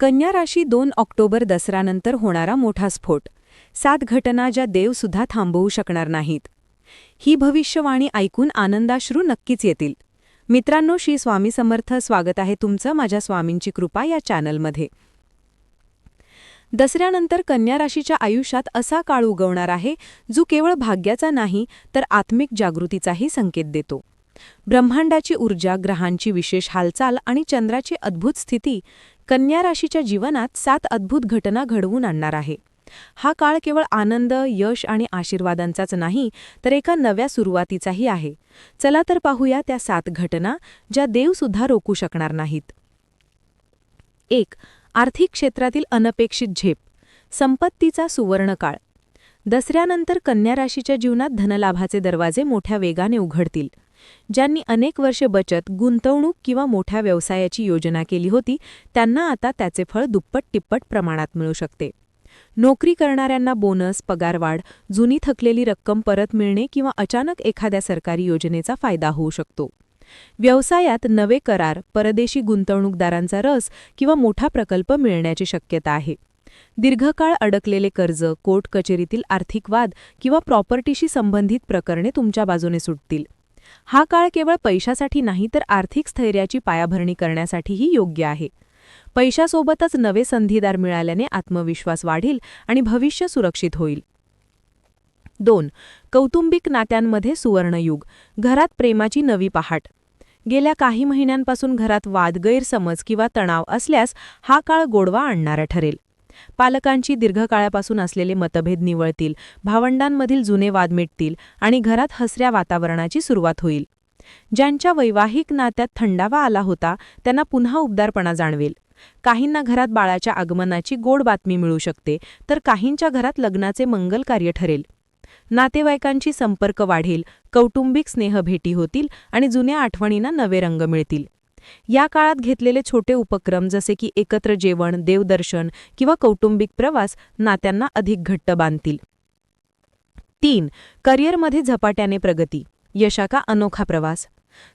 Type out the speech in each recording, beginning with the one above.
कन्या राशी दोन ऑक्टोबर दसऱ्यानंतर होणारा मोठा स्फोट. सात घटना ज्या देवसुद्धा थांबवू शकणार नाहीत. ही भविष्यवाणी ऐकून आनंदाश्रू नक्कीच येतील. मित्रांनो श्री स्वामी समर्थ स्वागत आहे तुमचं माझ्या स्वामींची कृपा या चॅनलमध्ये. दसऱ्यानंतर कन्या राशीच्या आयुष्यात असा काळ उगवणार आहे जो केवळ भाग्याचा नाही तर आत्मिक जागृतीचाही संकेत देतो. ब्रह्मांडाची ऊर्जा ग्रहांची विशेष हालचाल आणि चंद्राची अद्भुत स्थिती कन्या राशीच्या जीवनात सात अद्भुत घटना घडवून आणणार आहे. हा काळ केवळ आनंद यश आणि आशीर्वादांचाच नाही तर एका नव्या सुरुवातीचाही आहे. चला तर पाहूया त्या सात घटना ज्या देवसुद्धा रोखू शकणार नाहीत. एक आर्थिक क्षेत्रातील अनपेक्षित झेप. संपत्तीचा सुवर्णकाळ दसऱ्यानंतर कन्या राशीच्या जीवनात धनलाभाचे दरवाजे मोठ्या वेगाने उघडतील. ज्यांनी अनेक वर्षे बचत गुंतवणूक किंवा मोठ्या व्यवसायाची योजना केली होती त्यांना आता त्याचे फळ दुप्पट तिप्पट प्रमाणात मिळू शकते. नोकरी करणाऱ्यांना बोनस पगारवाढ जुनी थकलेली रक्कम परत मिळणे किंवा अचानक एखाद्या सरकारी योजनेचा फायदा होऊ शकतो. व्यवसायात नवे करार परदेशी गुंतवणूकदारांचा रस किंवा मोठा प्रकल्प मिळण्याची शक्यता आहे. दीर्घकाळ अडकलेले कर्ज कोर्ट कचेरीतील आर्थिक वाद किंवा प्रॉपर्टीशी संबंधित प्रकरणे तुमच्या बाजूने सुटतील. हा काळ केवळ पैशासाठी नाही तर आर्थिक स्थैर्याची पायाभरणी करण्यासाठीही योग्य आहे. पैशासोबतच नवे संधीदार मिळाल्याने आत्मविश्वास वाढेल आणि भविष्य सुरक्षित होईल. दोन कौटुंबिक नात्यांमध्ये सुवर्णयुग घरात प्रेमाची नवी पहाट. गेल्या काही महिन्यांपासून घरात वाद गैरसमज किंवा तणाव असल्यास हा काळ गोडवा आणणारा ठरेल. पालकांची दीर्घकाळापासून असलेले मतभेद निवळतील भावंडांमधील जुने वाद मिटतील आणि घरात हसऱ्या वातावरणाची सुरुवात होईल. ज्यांच्या वैवाहिक नात्यात थंडावा आला होता त्यांना पुन्हा उबदारपणा जाणवेल. काहींना घरात बाळाच्या आगमनाची गोड बातमी मिळू शकते तर काहींच्या घरात लग्नाचे मंगल कार्य ठरेल. नातेवाईकांची संपर्क वाढेल कौटुंबिक स्नेह भेटी होतील आणि जुन्या आठवणींना नवे रंग मिळतील. या काळात घेतलेले छोटे उपक्रम जसे की एकत्र जेवण देवदर्शन किंवा कौटुंबिक प्रवास नात्यांना अधिक घट्ट बांधतील. तीन करिअरमध्ये झपाट्याने प्रगती यशाका अनोखा प्रवास.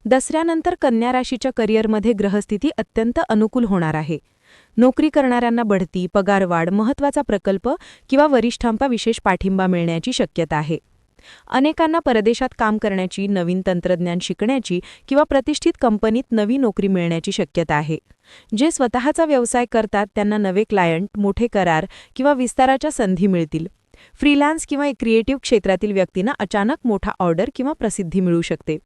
दसऱ्यानंतर कन्या राशीच्या करिअरमध्ये ग्रहस्थिती अत्यंत अनुकूल होणार आहे. नोकरी करणाऱ्यांना बढती पगारवाढ महत्त्वाचा प्रकल्प किंवा वरिष्ठांपा विशेष पाठिंबा मिळण्याची शक्यता आहे. अनेकांना परदेशात काम करण्याची नवीन तंत्रज्ञान शिकण्याची किंवा प्रतिष्ठित कंपनीत नवी नोकरी मिळण्याची शक्यता आहे. जे स्वतःचा व्यवसाय करतात त्यांना नवे क्लायंट मोठे करार किंवा विस्ताराच्या संधी मिळतील. फ्रीलान्स किंवा क्रिएटिव्ह क्षेत्रातील व्यक्तींना अचानक मोठा ऑर्डर किंवा प्रसिद्धी मिळू शकते.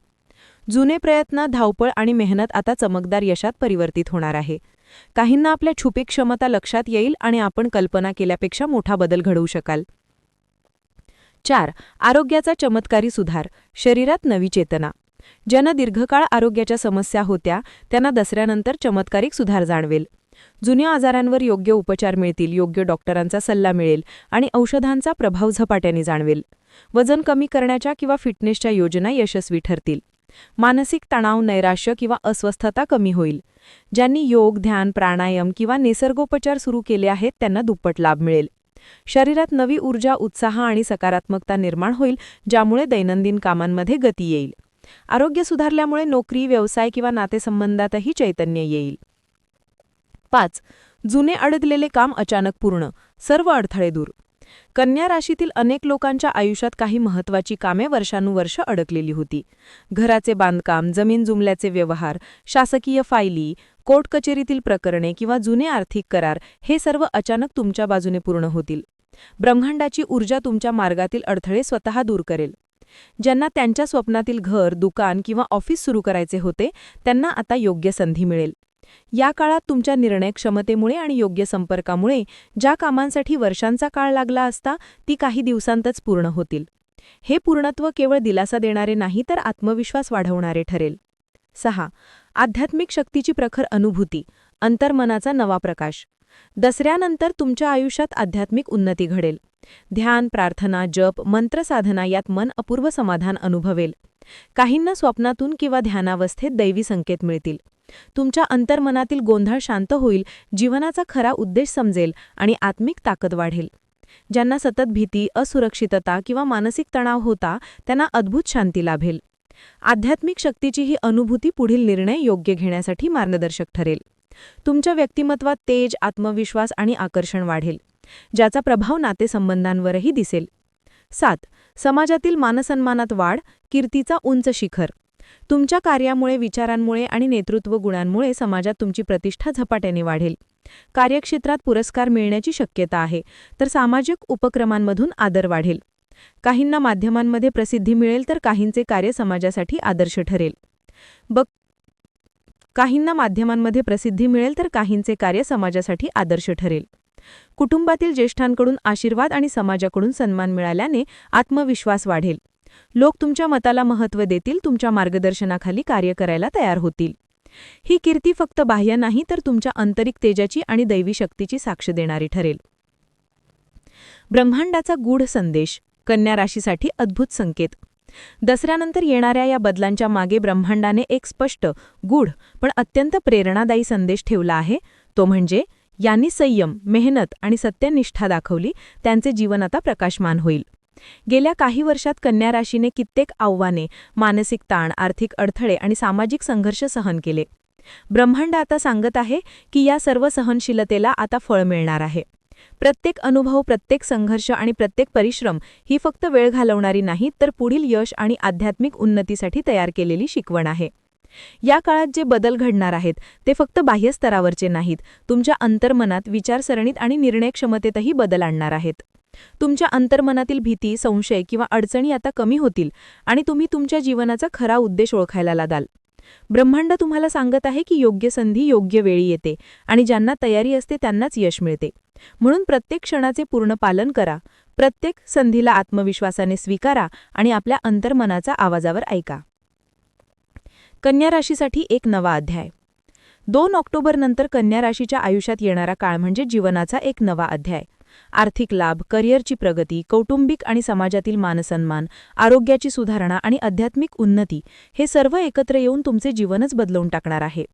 जुने प्रयत्न धावपळ आणि मेहनत आता चमकदार यशात परिवर्तित होणार आहे. काहींना आपल्या छुपी क्षमता लक्षात येईल आणि आपण कल्पना केल्यापेक्षा मोठा बदल घडवू शकाल. चार आरोग्याचा चमत्कारी सुधार शरीरात नवी चेतना. ज्यांना दीर्घकाळ आरोग्याच्या समस्या होत्या त्यांना दसऱ्यानंतर चमत्कारिक सुधार जाणवेल. जुन्या आजारांवर योग्य उपचार मिळतील योग्य डॉक्टरांचा सल्ला मिळेल आणि औषधांचा प्रभाव झपाट्याने जाणवेल. वजन कमी करण्याच्या किंवा फिटनेसच्या योजना यशस्वी ठरतील. मानसिक तणाव नैराश्य किंवा अस्वस्थता कमी होईल. ज्यांनी योग ध्यान प्राणायाम किंवा निसर्गोपचार सुरू केले आहेत त्यांना दुप्पट लाभ मिळेल. शरीरात नवी ऊर्जा उत्साह आणि सकारात्मकता निर्माण होईल ज्यामुळे दैनंदिन कामांमध्ये गती येईल. आरोग्य सुधारल्यामुळे नोकरी व्यवसाय किंवा नातेसंबंधातही चैतन्य येईल. पाच. जुने अडकलेले काम अचानक पूर्ण. सर्व अडथळे दूर. कन्या राशीतील अनेक लोकांच्या आयुष्यात काही महत्त्वाची कामे वर्षानुवर्ष अडकलेली होती. घराचे बांधकाम जमीन जुमल्याचे व्यवहार शासकीय फायली कोर्ट कचेरीतील प्रकरणे किंवा जुने आर्थिक करार हे सर्व अचानक तुमच्या बाजूने पूर्ण होतील. ब्रह्मांडाची ऊर्जा तुमच्या मार्गातील अडथळे स्वतः दूर करेल. ज्यांना त्यांच्या स्वप्नातील घर दुकान किंवा ऑफिस सुरू करायचे होते त्यांना आता योग्य संधी मिळेल. या काळात तुमच्या निर्णय क्षमतेमुळे आणि योग्य संपर्कामुळे ज्या कामांसाठी वर्षांचा काळ लागला असता ती काही दिवसांतच पूर्ण होतील. हे पूर्णत्व केवळ दिलासा देणारे नाही तर आत्मविश्वास वाढवणारे ठरेल. सहा. आध्यात्मिक शक्तीची प्रखर अनुभूती अंतर्मनाचा नवा प्रकाश. दसऱ्यानंतर तुमच्या आयुष्यात आध्यात्मिक उन्नती घडेल. ध्यान प्रार्थना जप मंत्रसाधना यात मन अपूर्व समाधान अनुभवेल. काहींना स्वप्नातून किंवा ध्यानावस्थेत दैवी संकेत मिळतील. तुमच्या अंतर्मनातील गोंधळ शांत होईल जीवनाचा खरा उद्देश समजेल आणि आत्मिक ताकद वाढेल. ज्यांना सतत भीती असुरक्षितता किंवा मानसिक तणाव होता त्यांना अद्भुत शांती लाभेल. आध्यात्मिक शक्तीची ही अनुभूती पुढील निर्णय योग्य घेण्यासाठी मार्गदर्शक ठरेल. तुमच्या व्यक्तिमत्वात तेज आत्मविश्वास आणि आकर्षण वाढेल ज्याचा प्रभाव नातेसंबंधांवरही दिसेल. सात. समाजातील मानसन्मानात वाढ कीर्तीचा उंच शिखर. तुमच्या कार्यामुळे विचारांमुळे आणि नेतृत्व गुणांमुळे समाजात तुमची प्रतिष्ठा झपाट्याने वाढेल. कार्यक्षेत्रात पुरस्कार मिळण्याची शक्यता आहे तर सामाजिक उपक्रमांमधून आदर वाढेल. काहींना माध्यमांमध्ये प्रसिद्धी मिळेल तर काहींचे कार्य समाजासाठी आदर्श ठरेल. बघ काहींना माध्यमांमध्ये प्रसिद्धी मिळेल तर काहींचे कार्य समाजासाठी आदर्श ठरेल. कुटुंबातील ज्येष्ठांकडून आशीर्वाद आणि समाजाकडून सन्मान मिळाल्याने आत्मविश्वास वाढेल. लोक तुमच्या मताला महत्त्व देतील तुमच्या मार्गदर्शनाखाली कार्य करायला तयार होतील. ही कीर्ती फक्त बाह्य नाही तर तुमच्या आंतरिक तेजाची आणि दैवी शक्तीची साक्ष देणारी ठरेल. ब्रह्मांडाचा गूढ संदेश कन्या राशीसाठी अद्भुत संकेत. दसऱ्यानंतर येणाऱ्या या बदलांच्या मागे ब्रह्मांडाने एक स्पष्ट गूढ पण अत्यंत प्रेरणादायी संदेश ठेवला आहे. तो म्हणजे यांनी संयम मेहनत आणि सत्यनिष्ठा दाखवली त्यांचे जीवन आता प्रकाशमान होईल. गेल्या काही वर्षात कन्या राशीने कित्येक आव्हाने मानसिक ताण आर्थिक अडथळे आणि सामाजिक संघर्ष सहन केले. ब्रह्मांड आता सांगत आहे की या सर्व सहनशीलतेला आता फळ मिळणार आहे. प्रत्येक अनुभव प्रत्येक संघर्ष आणि प्रत्येक परिश्रम ही फक्त वेळ घालवणारी नाही तर पुढील यश आणि आध्यात्मिक उन्नतीसाठी तयार केलेली शिकवण आहे. या काळात जे बदल घडणार आहेत ते फक्त बाह्य स्तरावरचे नाहीत. तुमच्या अंतर्मनात विचारसरणीत आणि निर्णयक्षमतेतही बदल आणणार आहेत. तुमच्या अंतर्मनातील भीती संशय किंवा अडचणी आता कमी होतील आणि तुम्ही तुमच्या जीवनाचा खरा उद्देश ओळखायला लादाल. ब्रह्मांड तुम्हाला सांगत आहे की योग्य संधी योग्य वेळी येते आणि ज्यांना तयारी असते त्यांनाच यश मिळते. म्हणून प्रत्येक क्षणाचे पूर्ण पालन करा प्रत्येक संधीला आत्मविश्वासाने स्वीकारा आणि आपल्या अंतर्मनाचा आवाजावर ऐका. कन्या राशीसाठी एक नवा अध्याय. दोन ऑक्टोबरनंतर कन्या राशीच्या आयुष्यात येणारा काळ म्हणजे जीवनाचा एक नवा अध्याय. आर्थिक लाभ करिअरची प्रगती कौटुंबिक आणि समाजातील मानसन्मान आरोग्याची सुधारणा आणि आध्यात्मिक उन्नती हे सर्व एकत्र येऊन तुमचे जीवनच बदलवून टाकणार आहे.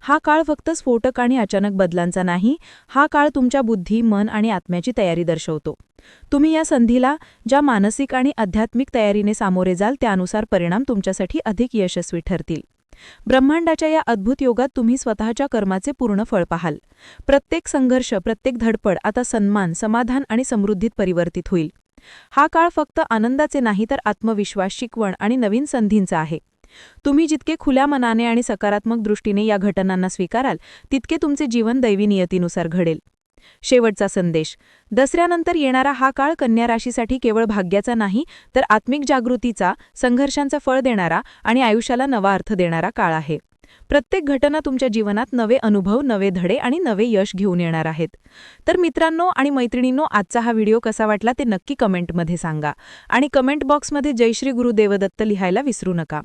हा काळ फक्त स्फोटक आणि अचानक बदलांचा नाही हा काळ तुमच्या बुद्धी मन आणि आत्म्याची तयारी दर्शवतो. तुम्ही या संधीला ज्या मानसिक आणि आध्यात्मिक तयारीने सामोरे जाल त्यानुसार परिणाम तुमच्यासाठी अधिक यशस्वी ठरतील. ब्रह्मांडाच्या या अद्भुत योगात तुम्ही स्वतःच्या कर्माचे पूर्ण फळ पाहाल. प्रत्येक संघर्ष प्रत्येक धडपड आता सन्मान समाधान आणि समृद्धीत परिवर्तित होईल. हा काळ फक्त आनंदाचे नाही तर आत्मविश्वास शिकवण आणि नवीन संधींचा आहे. तुम्ही जितके खुल्या मनाने आणि सकारात्मक दृष्टीने या घटनांना स्वीकाराल तितके तुमचे जीवन दैवी नियतीनुसार घडेल. शेवटचा संदेश. दसऱ्यानंतर येणारा हा काळ कन्या राशीसाठी केवळ भाग्याचा नाही तर आत्मिक जागृतीचा संघर्षांचा फळ देणारा आणि आयुष्याला नवा अर्थ देणारा काळ आहे. प्रत्येक घटना तुमच्या जीवनात नवे अनुभव नवे धडे आणि नवे यश घेऊन येणार आहेत. तर मित्रांनो आणि मैत्रिणींनो आजचा हा व्हिडिओ कसा वाटला ते नक्की कमेंटमध्ये सांगा आणि कमेंट बॉक्समध्ये जयश्री गुरुदेवदत्त लिहायला विसरू नका.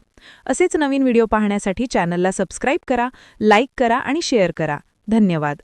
असेच नवीन व्हिडिओ पाहण्यासाठी चॅनलला सबस्क्राईब करा लाईक करा आणि शेअर करा. धन्यवाद.